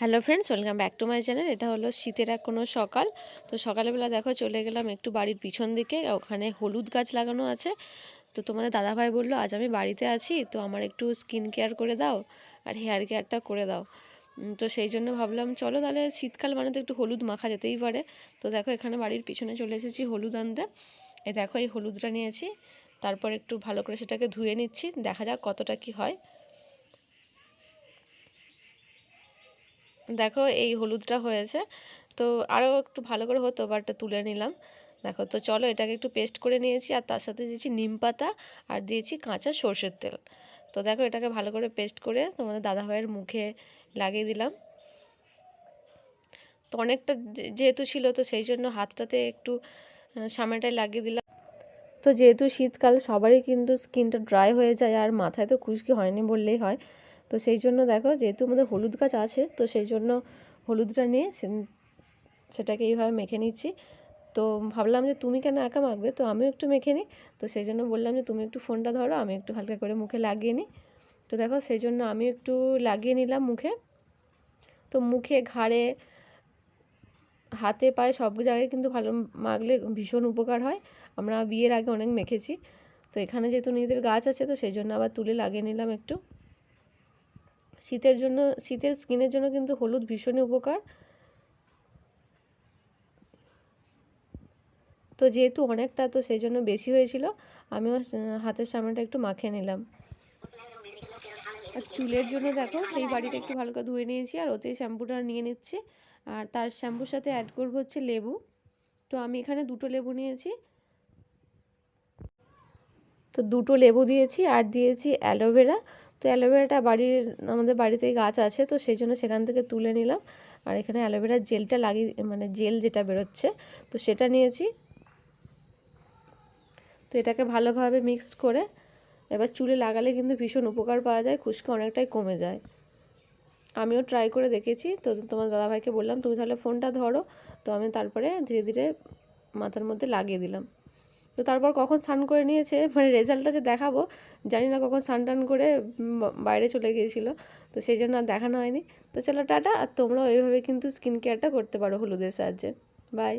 Hello friends welcome back to my channel এটা হলো শীতের এক কোনো সকাল। তো সকালবেলা দেখো চলে গেলাম একটু বাড়ির পিছন দিকে। ওখানে হলুদ গাছ লাগানো আছে। তো তোমাদের দাদাভাই বলল, আজ আমি বাড়িতে আছি, তো আমার একটু স্কিন কেয়ার করে দাও আর হেয়ার কেয়ারটা করে দাও। তো সেই জন্য ভাবলাম, চলো তাহলে শীতকাল মানে তো একটু হলুদ মাখা যেতেই পারে। তো দেখো এখানে বাড়ির পিছনে চলে এসেছি হলুদ আনতে। এই দেখো এই হলুদটা নিয়েছি। তারপর একটু ভালো করে সেটাকে ধুয়ে নিচ্ছি। দেখা যাক কতটা কি হয়। দেখো এই হলুদটা হয়েছে। তো আরও একটু ভালো করে হতো বাট তুলে নিলাম। দেখো, তো চলো এটাকে একটু পেস্ট করে নিয়েছি, আর তার সাথে দিয়েছি নিম পাতা, আর দিয়েছি কাঁচা সর্ষের তেল। তো দেখো এটাকে ভালো করে পেস্ট করে তোমাদের দাদাভাইয়ের মুখে লাগিয়ে দিলাম। তো অনেকটা যেহেতু ছিল, তো সেই জন্য হাতটাতে একটু সামনেটায় লাগিয়ে দিলাম। তো যেহেতু শীতকাল, সবারই কিন্তু স্কিনটা ড্রাই হয়ে যায়, আর মাথায় তো খুশকি হয়নি বললেই হয়। তো সেই জন্য দেখো, যেহেতু আমাদের হলুদ গাছ আছে, তো সেই জন্য হলুদটা নিয়ে সেটাকে এইভাবে মেখে নিচ্ছি। তো ভাবলাম যে তুমি কেন একা মাখবে? তো আমিও একটু মেখে নিই। তো সেই জন্য বললাম যে তুমি একটু ফোনটা ধরো, আমি একটু হালকা করে মুখে লাগিয়ে নিই। তো দেখো, সেই জন্য আমি একটু লাগিয়ে নিলাম মুখে। তো মুখে ঘাড়ে, হাতে, পায়ে সব জায়গায় কিন্তু ভালো মাখলে ভীষণ উপকার হয়। আমরা বিয়ের আগে অনেক মেখেছি। তো এখানে যেহেতু নিজেদের গাছ আছে, তো সেই জন্য আবার তুলে লাগিয়ে নিলাম একটু। শীতের জন্য, শীতের স্কিনের জন্য কিন্তু হলুদ ভীষণই উপকার। তো যেহেতু অনেকটা, তো সেই জন্য বেশি হয়েছিল, আমিও হাতের সামনেটা একটু মাখিয়ে নিলাম। আর চুলের জন্য দেখো, সেই বাড়িটা একটু ভালো করে ধুয়ে নিয়েছি, আর ওতেই শ্যাম্পুটা নিয়ে নিচ্ছি। আর তার শ্যাম্পুর সাথে অ্যাড করব হচ্ছে লেবু। তো আমি এখানে দুটো লেবু নিয়েছি। তো দুটো লেবু দিয়েছি, আর দিয়েছি অ্যালোভেরা। তো অ্যালোভেরাটা বাড়ির, আমাদের বাড়িতেই গাছ আছে, তো সেই জন্য সেখান থেকে তুলে নিলাম। আর এখানে অ্যালোভেরার জেলটা লাগিয়ে মানে জেল যেটা বেরোচ্ছে, তো সেটা নিয়েছি। তো এটাকে ভালোভাবে মিক্সড করে, এবার চুলে লাগালে কিন্তু ভীষণ উপকার পাওয়া যায়, খুশকি অনেকটাই কমে যায়। আমিও ট্রাই করে দেখেছি, তো তোমার দাদাভাইকে বললাম, তুমি তাহলে ফোনটা ধরো। তো আমি তারপরে ধীরে ধীরে মাথার মধ্যে লাগিয়ে দিলাম। তো তারপর কখন স্নান করে নিয়েছে মানে রেজাল্টটা যে দেখাবো, জানি না কখন স্নান টান করে বাইরে চলে গিয়েছিল, তো সেই জন্য আর দেখানো হয়নি। তো চলো টাটা, আর তোমরাও এইভাবে কিন্তু স্কিন কেয়ারটা করতে পারো হলুদের সাহায্যে। বাই